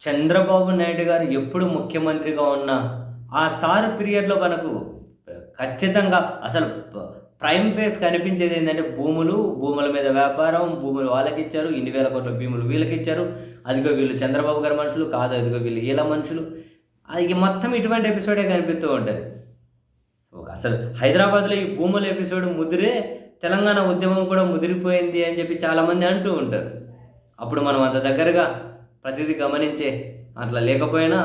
చంద్రబాబు నాయుడు గారు ఎప్పుడు ముఖ్యమంత్రిగా ఉన్నా ఆ సార్ పీరియడ్లో మనకు ఖచ్చితంగా అసలు ప్రైమ్ ఫేస్ కనిపించేది ఏంటంటే భూములు భూముల మీద వ్యాపారం భూములు వాళ్ళకి ఇచ్చారు ఇన్ని వేల కోట్ల భూములు వీళ్ళకి ఇచ్చారు అదిగో వీళ్ళు చంద్రబాబు గారి మనుషులు కాదు అదిగో వీళ్ళు వీళ్ళ మనుషులు. అది మొత్తం ఇటువంటి ఎపిసోడే కనిపిస్తూ ఉంటుంది. ఒక అసలు హైదరాబాద్లో ఈ భూముల ఎపిసోడ్ ముదిరే తెలంగాణ ఉద్యమం కూడా ముదిరిపోయింది అని చెప్పి చాలామంది అంటూ ఉంటారు. అప్పుడు మనం అంత దగ్గరగా ప్రతిదీ గమనించే అట్లా లేకపోయినా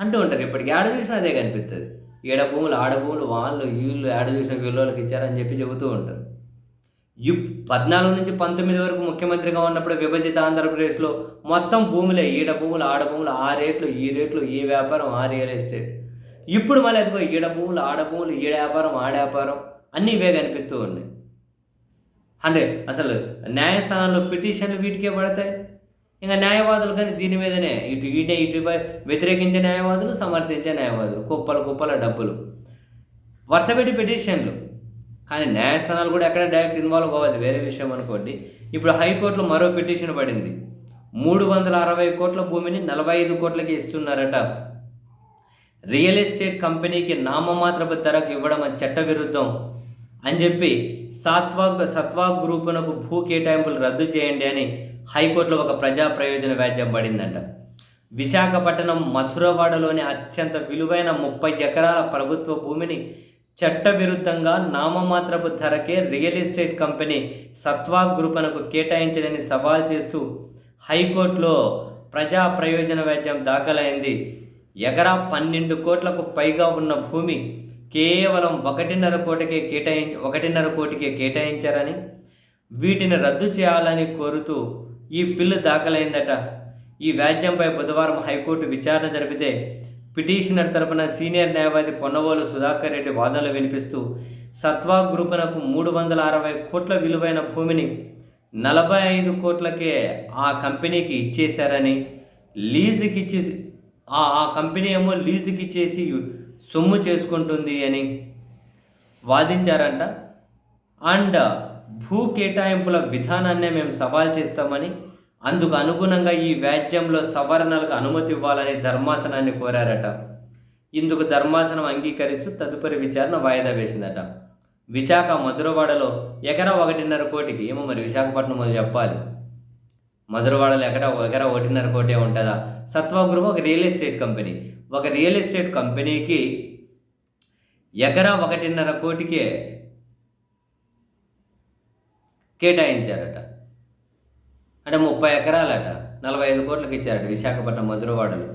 అంటూ ఉంటారు. ఇప్పటికి ఆడ చూసినా అదే కనిపిస్తుంది ఏడ భూములు ఆడ భూములు వాళ్ళు వీళ్ళు ఆడ చూసిన వీళ్ళకి ఇచ్చారని చెప్పి చెబుతూ ఉంటారు. ఈ పద్నాలుగు నుంచి పంతొమ్మిది వరకు ముఖ్యమంత్రిగా ఉన్నప్పుడు విభజిత ఆంధ్రప్రదేశ్లో మొత్తం భూములే ఈడ భూములు ఆడ భూములు ఆ రేట్లు ఈ రేట్లు ఈ వ్యాపారం ఆ రియల్ ఎస్టేట్. ఇప్పుడు మళ్ళీ అదిగో ఈడ భూములు ఆడ భూములు ఈడ వ్యాపారం ఆడ వ్యాపారం అన్నీ ఇవే కనిపిస్తూ ఉన్నాయి. అంటే అసలు న్యాయస్థానంలో పిటిషన్లు వీటికే పడతాయి. ఇంకా న్యాయవాదులు కానీ దీని మీదనే ఇటు ఈట ఇటు వ్యతిరేకించే న్యాయవాదులు సమర్థించే న్యాయవాదులు కుప్పల కుప్పల డబ్బులు. వరుసపెట్టి పిటిషన్లు. కానీ న్యాయస్థానాలు కూడా ఎక్కడ డైరెక్ట్ ఇన్వాల్వ్ అవ్వదు వేరే విషయం అనుకోండి. ఇప్పుడు హైకోర్టులో మరో పిటిషన్ పడింది. మూడు వందల అరవై కోట్ల భూమిని నలభై ఐదు కోట్లకి ఇస్తున్నారట. రియల్ ఎస్టేట్ కంపెనీకి నామమాత్రపు ధరకు ఇవ్వడం అది చట్ట విరుద్ధం అని చెప్పి సాత్వాగ్ సత్వా గ్రూపునకు భూ కేటాయింపులు రద్దు చేయండి అని హైకోర్టులో ఒక ప్రజా ప్రయోజన వ్యాజ్యం పడిందంట. విశాఖపట్నం మథురవాడలోని అత్యంత విలువైన ముప్పై ఎకరాల ప్రభుత్వ భూమిని చట్టవిరుద్ధంగా నామమాత్రపు ధరకే రియల్ ఎస్టేట్ కంపెనీ సత్వా గ్రూపునకు కేటాయించడని సవాల్ చేస్తూ హైకోర్టులో ప్రజా ప్రయోజన వ్యాజ్యం దాఖలైంది. ఎకరా పన్నెండు కోట్లకు పైగా ఉన్న భూమి కేవలం ఒకటిన్నర కోటికే కేటాయించి ఒకటిన్నర కోటికే కేటాయించారని వీటిని రద్దు చేయాలని కోరుతూ ఈ బిల్లు దాఖలైందట. ఈ వ్యాజ్యంపై బుధవారం హైకోర్టు విచారణ జరిపితే పిటిషనర్ తరపున సీనియర్ న్యాయవాది పొన్నవోలు సుధాకర్ రెడ్డి వాదనలు వినిపిస్తూ సత్వా గ్రూపునకు మూడు వందల అరవై కోట్ల విలువైన భూమిని నలభై ఐదు కోట్లకే ఆ కంపెనీకి ఇచ్చేశారని లీజుకి ఇచ్చి ఆ ఆ కంపెనీ ఏమో లీజుకి ఇచ్చేసి సొమ్ము చేసుకుంటుంది అని వాదించారంట. అండ్ భూ కేటాయింపుల విధానాన్నే మేము సవాల్ చేస్తామని అందుకు అనుగుణంగా ఈ వ్యాజ్యంలో సవరణలకు అనుమతి ఇవ్వాలని ధర్మాసనాన్ని కోరారట. ఇందుకు ధర్మాసనం అంగీకరిస్తూ తదుపరి విచారణ వాయిదా వేసిందట. విశాఖ మధురవాడలో ఎకరా ఒకటిన్నర కోటికి ఏమో మరి విశాఖపట్నం అది చెప్పాలి. మధురవాడలో ఎక్కడ ఎకరా ఒకటిన్నర కోటే ఉంటుందా? సత్వగృహ ఒక రియల్ ఎస్టేట్ కంపెనీ. ఒక రియల్ ఎస్టేట్ కంపెనీకి ఎకరా ఒకటిన్నర కోటికే కేటాయించారట. అంటే ముప్పై ఎకరాలట నలభై ఐదు కోట్లకి ఇచ్చారట విశాఖపట్నం మధురవాడలో.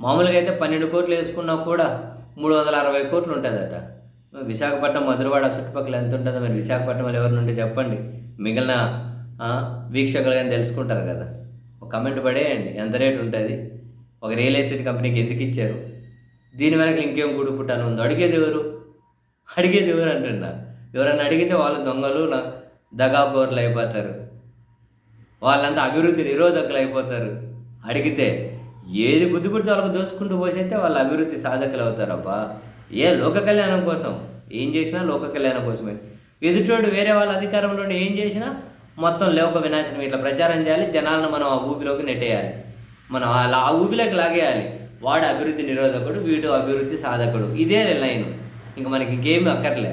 మామూలుగా అయితే పన్నెండు కోట్లు వేసుకున్నా కూడా మూడు వందల అరవై కోట్లు ఉంటుందట. విశాఖపట్నం మధురవాడ చుట్టుపక్కల ఎంత ఉంటుందో మరి విశాఖపట్నం ఎవరి నుండి చెప్పండి. మిగిలిన వీక్షకులు కానీ తెలుసుకుంటారు కదా. ఒక కమెంట్ పడేయండి. ఎంత రేటు ఉంటుంది? ఒక రియల్ ఎస్టేట్ కంపెనీకి ఎందుకు ఇచ్చారు? దీని వెనక ఇంకేం గుడి పుట్టాను ఉందో అడిగేది ఎవరు? అడిగేది ఎవరు అంటున్నా? ఎవరన్నా అడిగితే వాళ్ళు దొంగలు నా- దగాబోర్లు అయిపోతారు. వాళ్ళంతా అభివృద్ధి నిరోధకులు అయిపోతారు. అడిగితే ఏది బుద్ధి పుడితే వాళ్ళకి దోచుకుంటూ పోసైతే వాళ్ళు అభివృద్ధి సాధకులు అవుతారబ్బా. ఏ లోక కళ్యాణం కోసం? ఏం చేసినా లోక కళ్యాణం కోసమే. ఎదుటోడు వేరే వాళ్ళ అధికారంలో ఏం చేసినా మొత్తం లేవక వినాశనం. ఇట్లా ప్రచారం చేయాలి జనాలను మనం ఆ ఊపిలోకి నెట్టేయాలి. మనం అలా ఆ ఊపిలోకి లాగేయాలి. వాడు అభివృద్ధి నిరోధకుడు వీడు అభివృద్ధి సాధకుడు. ఇదే లైన్ ఇంక మనకి గేమ్ అక్కర్లే.